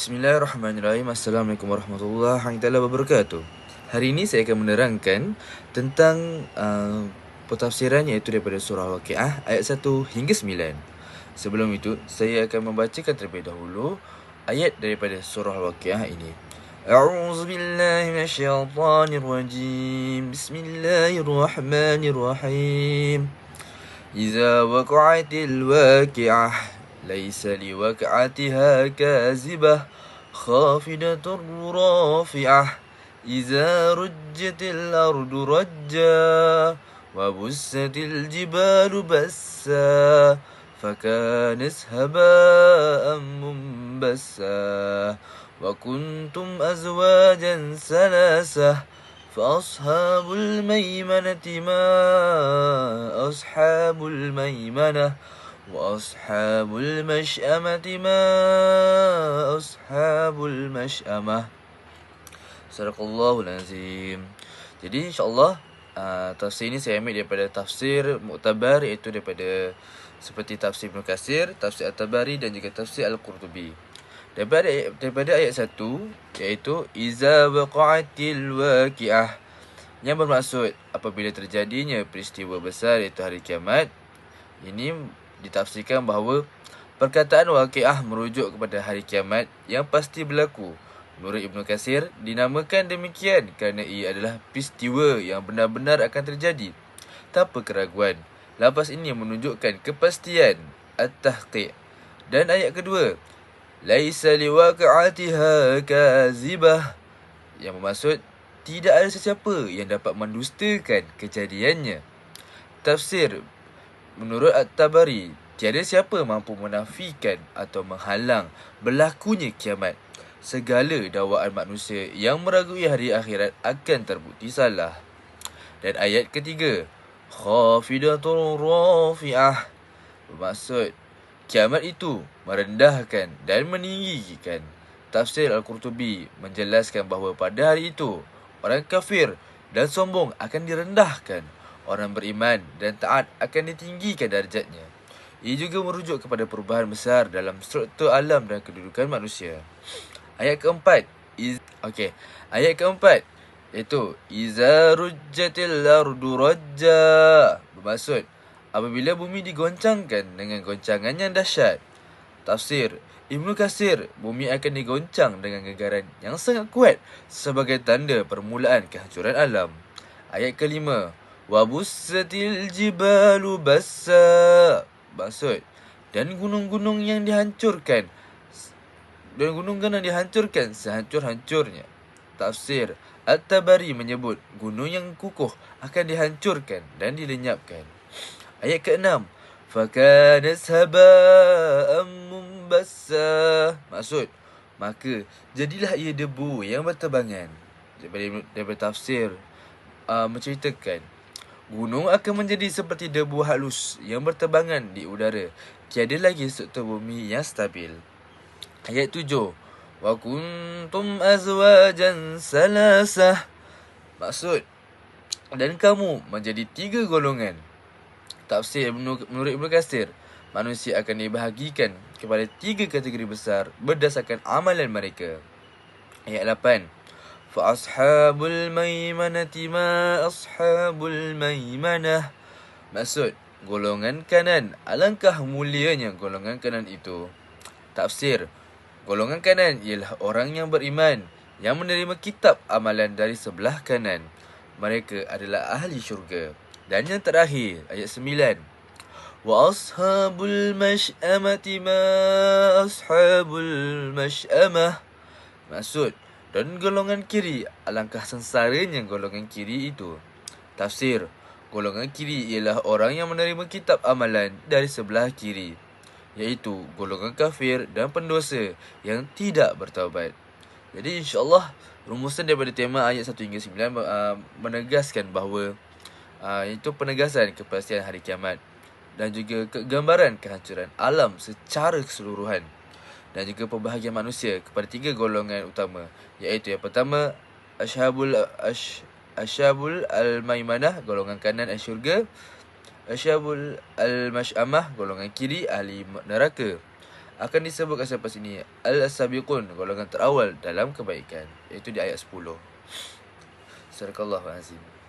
Bismillahirrahmanirrahim. Assalamualaikum warahmatullahi wabarakatuh. Hari ini saya akan menerangkan tentang uh, pentafsiran iaitu daripada surah Waqiah ayat 1 hingga 9. Sebelum itu, saya akan membacakan terlebih dahulu ayat daripada surah Waqiah ini. أعوذ بالله من الشيطان الرجيم بسم الله الرحمن الرحيم إذا وقعت الواقعة ليس لوقعتها كاذبة خافضة رافعة. إذا رجت الأرض رجا وبست الجبال بسا فكانت هباء منبسا. وكنتم أزواجا ثلاثة فأصحاب الميمنة ما أصحاب الميمنة. وأصحاب المشأمة ما أصحاب المشأمة صدق الله العظيم Jadi insyaAllah uh, tafsir ini saya ambil daripada tafsir Mu'tabar iaitu daripada seperti tafsir Ibn Qasir, tafsir At-Tabari dan juga tafsir Al-Qurtubi. Daripada daripada ayat 1 iaitu iza waqa'atil waqi'ah yang bermaksud apabila terjadinya peristiwa besar iaitu hari kiamat ini ditafsirkan bahawa perkataan waqi'ah merujuk kepada hari kiamat yang pasti berlaku. Menurut Ibnu Kasir dinamakan demikian kerana ia adalah peristiwa yang benar-benar akan terjadi. Tanpa keraguan lafaz ini menunjukkan kepastian at-tahqiq. Dan ayat kedua Laisa liwaqa'atiha kazibah Yang bermaksud Tidak ada sesiapa yang dapat mendustakan kejadiannya. Tafsir Menurut At-Tabari Tiada siapa mampu menafikan atau menghalang berlakunya kiamat Segala dakwaan manusia yang meragui hari akhirat akan terbukti salah Dan ayat ketiga Khafidatul rafi'ah Bermaksud Kiamat itu merendahkan dan meninggikan. Tafsir Al-Qurtubi menjelaskan bahawa pada hari itu, orang kafir dan sombong akan direndahkan. Orang beriman dan taat akan ditinggikan darjatnya. Ia juga merujuk kepada perubahan besar dalam struktur alam dan kedudukan manusia. Ayat keempat. Iz okay. Ayat keempat. Iaitu. Iza rujjatil ardu rajja. Bermaksud apabila bumi digoncangkan dengan goncangan yang dahsyat. Tafsir Ibnu Kasir, bumi akan digoncang dengan gegaran yang sangat kuat sebagai tanda permulaan kehancuran alam. Ayat kelima, wabussatil jibalu bassa. Maksud, dan gunung-gunung yang dihancurkan dan gunung-gunung yang dihancurkan sehancur-hancurnya. Tafsir At-Tabari menyebut gunung yang kukuh akan dihancurkan dan dilenyapkan. Ayat ke-6 Fakanat haba'am mumbassa Maksud Maka Jadilah ia debu yang berterbangan Daripada, daripada tafsir uh, Menceritakan Gunung akan menjadi seperti debu halus Yang berterbangan di udara. Tiada lagi struktur bumi yang stabil. Ayat 7 Wa kuntum azwajan salasah. Maksud Dan kamu menjadi tiga golongan. Tafsir menurut Ibnu Katsir, manusia akan dibahagikan kepada tiga kategori besar berdasarkan amalan mereka. Ayat 8. Ashabul maimanati ma ashabul maimanah. Maksud, golongan kanan alangkah mulianya golongan kanan itu. Tafsir, golongan kanan ialah orang yang beriman yang menerima kitab amalan dari sebelah kanan. Mereka adalah ahli syurga. Dan yang terakhir ayat 9. Wa ashabul mash'amati ma ashabul mash'amah. Maksud dan golongan kiri alangkah sengsaranya golongan kiri itu. Tafsir Golongan kiri ialah orang yang menerima kitab amalan dari sebelah kiri iaitu golongan kafir dan pendosa yang tidak bertaubat. Jadi insya-Allah rumusan daripada tema ayat 1 hingga 9 uh, menegaskan bahawa uh, itu penegasan kepastian hari kiamat dan juga kegambaran kehancuran alam secara keseluruhan dan juga pembahagian manusia kepada tiga golongan utama iaitu yang pertama ashabul ash, ashabul al-maimanah golongan kanan ahli syurga ashabul al-mash'amah golongan kiri ahli neraka. Akan disebutkan selepas ini al-sabiqun golongan terawal dalam kebaikan iaitu di ayat 10 Sadaqallahu azim